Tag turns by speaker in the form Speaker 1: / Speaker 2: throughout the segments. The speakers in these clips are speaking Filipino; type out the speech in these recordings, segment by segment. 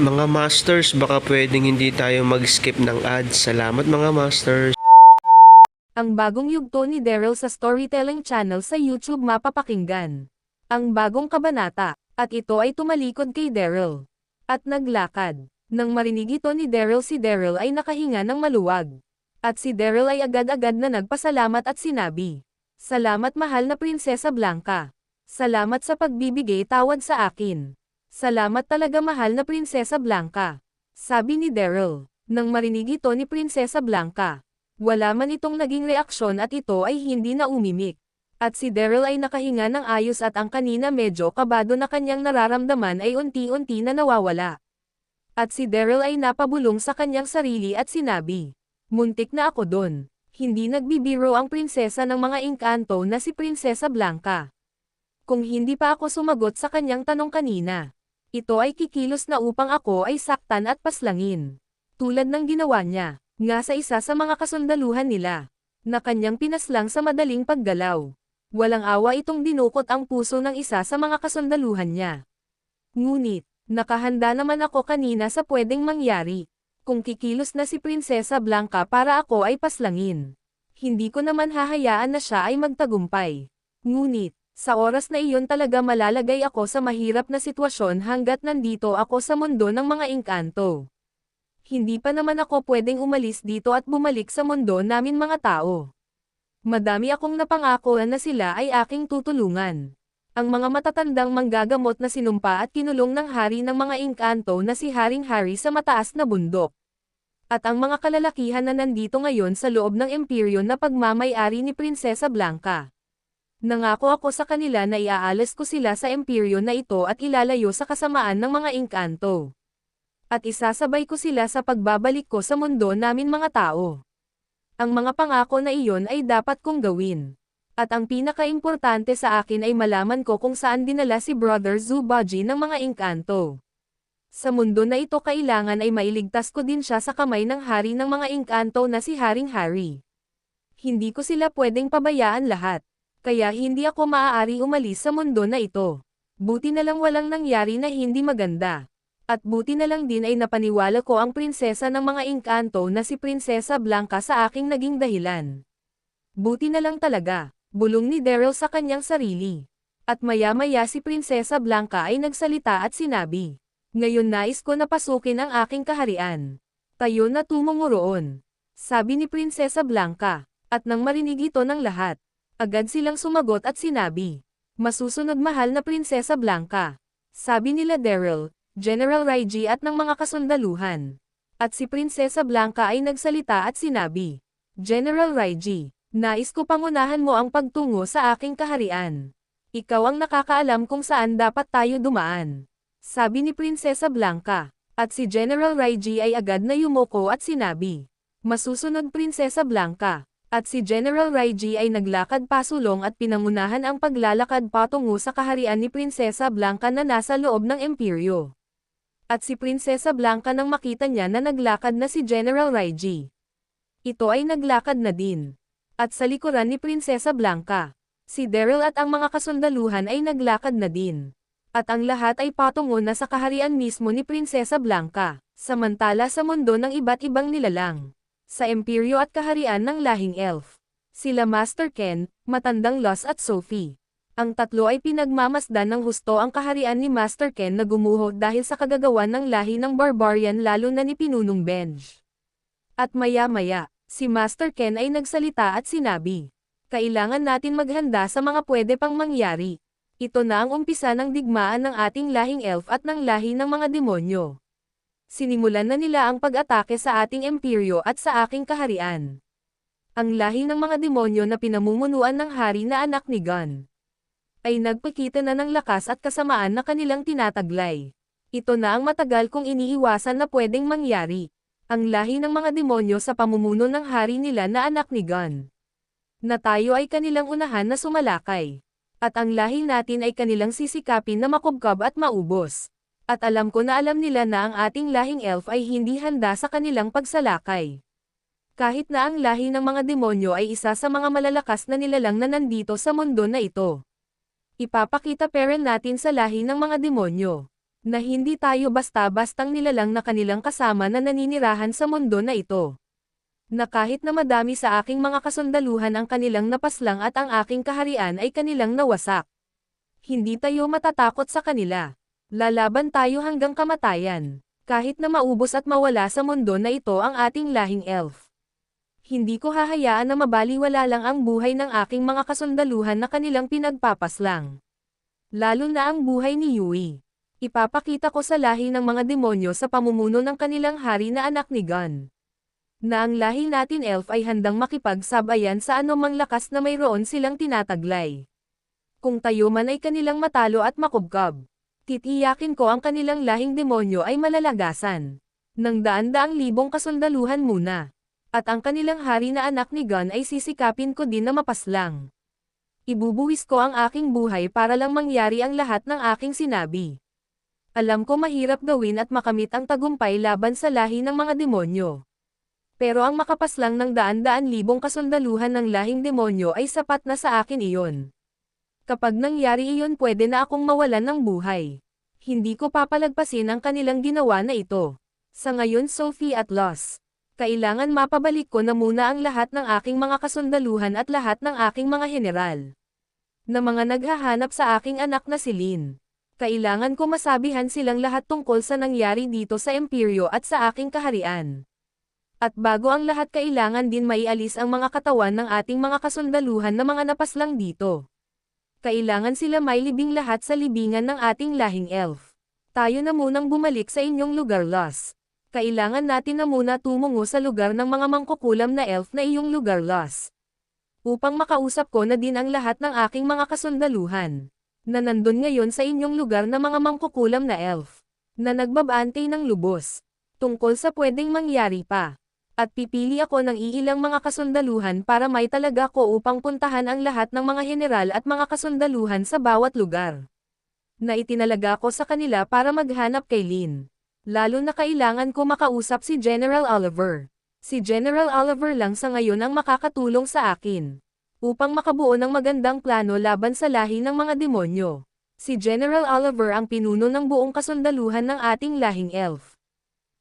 Speaker 1: Mga Masters, baka pwedeng hindi tayo mag-skip ng ads. Salamat mga Masters.
Speaker 2: Ang bagong yugto ni Daryl sa Storytelling Channel sa YouTube mapapakinggan. Ang bagong kabanata, at ito ay tumalikod kay Daryl. At naglakad. Nang marinig ito ni Daryl si Daryl ay nakahinga ng maluwag. At si Daryl ay agad-agad na nagpasalamat at sinabi, Salamat mahal na Prinsesa Blanca. Salamat sa pagbibigay tawad sa akin. Salamat talaga mahal na Prinsesa Blanca. Sabi ni Daryl. Nang marinig ito ni Prinsesa Blanca, wala man itong naging reaksyon at ito ay hindi na umimik. At si Daryl ay nakahinga ng ayos at ang kanina medyo kabado na kanyang nararamdaman ay unti-unti na nawawala. At si Daryl ay napabulong sa kanyang sarili at sinabi, Muntik na ako doon. Hindi nagbibiro ang prinsesa ng mga engkanto na si Prinsesa Blanca. Kung hindi pa ako sumagot sa kanyang tanong kanina, ito ay kikilos na upang ako ay saktan at paslangin. Tulad ng ginawa niya, nga sa isa sa mga kasundaluhan nila, na kanyang pinaslang sa madaling paggalaw. Walang awa itong dinukot ang puso ng isa sa mga kasundaluhan niya. Ngunit, nakahanda naman ako kanina sa pwedeng mangyari. Kung kikilos na si Prinsesa Blanca para ako ay paslangin. Hindi ko naman hahayaan na siya ay magtagumpay. Ngunit, sa oras na iyon talaga malalagay ako sa mahirap na sitwasyon hanggat nandito ako sa mundo ng mga engkanto. Hindi pa naman ako pwedeng umalis dito at bumalik sa mundo namin mga tao. Madami akong napangako na sila ay aking tutulungan. Ang mga matatandang manggagamot na sinumpa at kinulong ng hari ng mga engkanto na si Haring Harry sa mataas na bundok. At ang mga kalalakihan na nandito ngayon sa loob ng imperyo na pagmamay-ari ni Prinsesa Blanca. Nangako ako sa kanila na iaalis ko sila sa imperyo na ito at ilalayo sa kasamaan ng mga engkanto. At isasabay ko sila sa pagbabalik ko sa mundo namin mga tao. Ang mga pangako na iyon ay dapat kong gawin. At ang pinakaimportante sa akin ay malaman ko kung saan dinala si Brother Zubaji ng mga engkanto. Sa mundo na ito kailangan ay mailigtas ko din siya sa kamay ng hari ng mga engkanto na si Haring Harry. Hindi ko sila pwedeng pabayaan lahat. Kaya hindi ako maaari umalis sa mundo na ito. Buti na lang walang nangyari na hindi maganda. At buti na lang din ay napaniwala ko ang prinsesa ng mga engkanto na si Prinsesa Blanca sa aking naging dahilan. Buti na lang talaga, bulong ni Daryl sa kanyang sarili. At maya-maya si Prinsesa Blanca ay nagsalita at sinabi, Ngayon nais ko na pasukin ang aking kaharian. Tayo na tumungo. Sabi ni Prinsesa Blanca, at nang marinig ito ng lahat, agad silang sumagot at sinabi, Masusunod mahal na Prinsesa Blanca. Sabi nila Daryl, General Raiji at ng mga kasundaluhan. At si Prinsesa Blanca ay nagsalita at sinabi, General Raiji, nais ko pangunahan mo ang pagtungo sa aking kaharian. Ikaw ang nakakaalam kung saan dapat tayo dumaan. Sabi ni Prinsesa Blanca, at si General Raiji ay agad na yumoko at sinabi, Masusunod Prinsesa Blanca. At si General Raiji ay naglakad pasulong at pinangunahan ang paglalakad patungo sa kaharian ni Prinsesa Blanca na nasa loob ng imperyo. At si Prinsesa Blanca nang makita niya na naglakad na si General Raiji. Ito ay naglakad na din. At sa likuran ni Prinsesa Blanca, si Daryl at ang mga kasundaluhan ay naglakad na din. At ang lahat ay patungo na sa kaharian mismo ni Prinsesa Blanca, samantala sa mundo ng iba't ibang nilalang. Sa imperyo at kaharian ng lahing elf. Sila Master Ken, Matandang Loss at Sophie. Ang tatlo ay pinagmamasdan ng husto ang kaharian ni Master Ken na gumuho dahil sa kagagawan ng lahi ng barbarian lalo na ni Pinunong Benj. At maya-maya, si Master Ken ay nagsalita at sinabi, Kailangan natin maghanda sa mga pwede pang mangyari. Ito na ang umpisa ng digmaan ng ating lahing elf at ng lahi ng mga demonyo. Sinimulan na nila ang pag-atake sa ating emperyo at sa aking kaharian. Ang lahi ng mga demonyo na pinamumunuan ng hari na anak ni Gun ay nagpakita na ng lakas at kasamaan na kanilang tinataglay. Ito na ang matagal kong iniiwasan na pwedeng mangyari. Ang lahi ng mga demonyo sa pamumuno ng hari nila na anak ni Gun. Na tayo ay kanilang unahan na sumalakay. At ang lahi natin ay kanilang sisikapin na makubkab at maubos. At alam ko na alam nila na ang ating lahing elf ay hindi handa sa kanilang pagsalakay. Kahit na ang lahi ng mga demonyo ay isa sa mga malalakas na nilalang na nandito sa mundo na ito. Ipapakita peren natin sa lahi ng mga demonyo na hindi tayo basta-bastang nilalang na kanilang kasama na naninirahan sa mundo na ito. Na kahit na madami sa aking mga kasundaluhan ang kanilang napaslang at ang aking kaharian ay kanilang nawasak. Hindi tayo matatakot sa kanila. Lalaban tayo hanggang kamatayan. Kahit na maubos at mawala sa mundo na ito ang ating lahing elf. Hindi ko hahayaan na mabaliwala lang ang buhay ng aking mga kasundaluhan na kanilang pinagpapaslang. Lalo na ang buhay ni Yui. Ipapakita ko sa lahi ng mga demonyo sa pamumuno ng kanilang hari na anak ni Gun. Na ang lahi natin elf ay handang makipagsabayan sa anumang lakas na mayroon silang tinataglay. Kung tayo man ay kanilang matalo at makubkab, titiyakin ko ang kanilang lahing demonyo ay malalagasan. Nang daan-daang libong kasundaluhan muna. At ang kanilang hari na anak ni Gun ay sisikapin ko din na mapaslang. Ibubuwis ko ang aking buhay para lang mangyari ang lahat ng aking sinabi. Alam ko mahirap gawin at makamit ang tagumpay laban sa lahi ng mga demonyo. Pero ang makapaslang ng daan-daan libong kasundaluhan ng lahing demonyo ay sapat na sa akin iyon. Kapag nangyari iyon pwede na akong mawalan ng buhay. Hindi ko papalagpasin ang kanilang ginawa na ito. Sa ngayon Sophie at Loss. Kailangan mapabalik ko na muna ang lahat ng aking mga kasundaluhan at lahat ng aking mga general. Na mga naghahanap sa aking anak na si Lin. Kailangan ko masabihan silang lahat tungkol sa nangyari dito sa imperyo at sa aking kaharian. At bago ang lahat kailangan din maialis ang mga katawan ng ating mga kasundaluhan na mga napaslang dito. Kailangan sila may libing lahat sa libingan ng ating lahing elf. Tayo na munang bumalik sa inyong lugar Loss. Kailangan natin na muna tumungo sa lugar ng mga mangkukulam na elf na iyong lugar Loss. Upang makausap ko na din ang lahat ng aking mga kasundaluhan na nandun ngayon sa inyong lugar na mga mangkukulam na elf, na nagbabantay ng lubos, tungkol sa pwedeng mangyari pa. At pipili ako ng iilang mga kasundaluhan para may talaga ko upang puntahan ang lahat ng mga general at mga kasundaluhan sa bawat lugar. Na itinalaga ko sa kanila para maghanap kay Lin. Lalo na kailangan ko makausap si General Oliver. Si General Oliver lang sa ngayon ang makakatulong sa akin upang makabuo ng magandang plano laban sa lahi ng mga demonyo. Si General Oliver ang pinuno ng buong kasundaluhan ng ating lahing elf.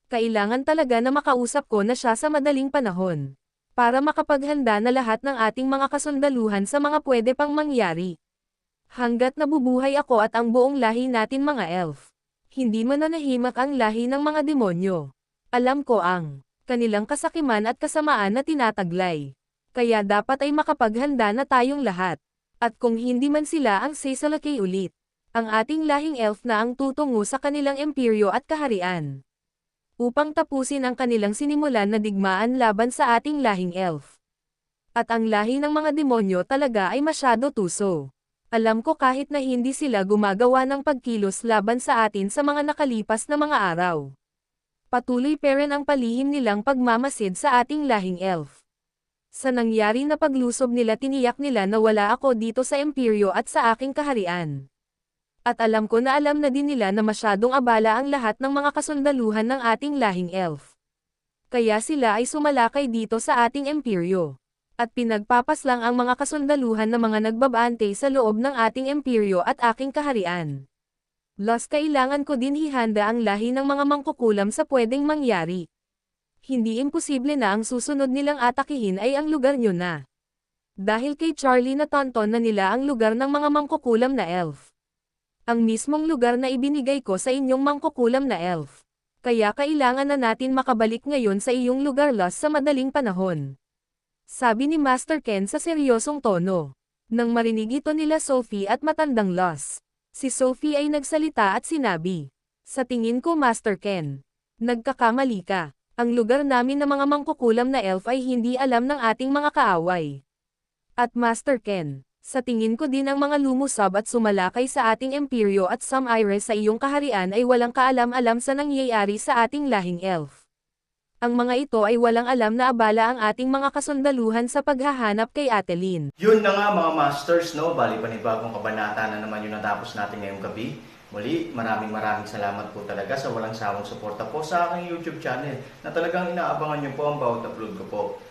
Speaker 2: Kailangan talaga na makausap ko na siya sa madaling panahon. Para makapaghanda na lahat ng ating mga kasundaluhan sa mga pwede pang mangyari. Hanggat nabubuhay ako at ang buong lahi natin mga elf. Hindi mananahimak ang lahi ng mga demonyo. Alam ko ang kanilang kasakiman at kasamaan na tinataglay. Kaya dapat ay makapaghanda na tayong lahat. At kung hindi man sila ang Seisalakay ulit, ang ating lahing elf na ang tutungo sa kanilang imperyo at kaharian. Upang tapusin ang kanilang sinimulan na digmaan laban sa ating lahing elf. At ang lahi ng mga demonyo talaga ay masyado tuso. Alam ko kahit na hindi sila gumagawa ng pagkilos laban sa atin sa mga nakalipas na mga araw. Patuloy pa rin ang palihim nilang pagmamasid sa ating lahing elf. Sa nangyari na paglusob nila tiniyak nila na wala ako dito sa imperyo at sa aking kaharian. At alam ko na alam na din nila na masyadong abala ang lahat ng mga kasundaluhan ng ating lahing elf. Kaya sila ay sumalakay dito sa ating imperyo. At pinagpapaslang ang mga kasundaluhan na mga nagbabante sa loob ng ating imperyo at aking kaharian. Los kailangan ko din hihanda ang lahi ng mga mangkukulam sa pwedeng mangyari hindi imposible na ang susunod nilang atakihin ay ang lugar nyo na. Dahil kay Charlie na tonton na nila ang lugar ng mga mangkukulam na elf. Ang mismong lugar na ibinigay ko sa inyong mangkukulam na elf. Kaya kailangan na natin makabalik ngayon sa iyong lugar lost sa madaling panahon. Sabi ni Master Ken sa seryosong tono. Nang marinig ito nila Sophie at matandang loss. Si Sophie ay nagsalita at sinabi. Sa tingin ko Master Ken. Nagkakamali ka. Ang lugar namin ng mga mangkukulam na elf ay hindi alam ng ating mga kaaway. At Master Ken, sa tingin ko din ang mga lumusab at sumalakay sa ating imperyo at some iris sa iyong kaharian ay walang kaalam-alam sa nangyayari sa ating lahing elf. Ang mga ito ay walang alam na abala ang ating mga kasundaluhan sa paghahanap kay Atelin.
Speaker 3: Yun na nga mga masters, no? Bali panibagong kabanata na naman yung natapos natin ngayong gabi. Muli, maraming maraming salamat po talaga sa walang sawang suporta po sa aking YouTube channel na talagang inaabangan nyo po ang bawat upload ko po.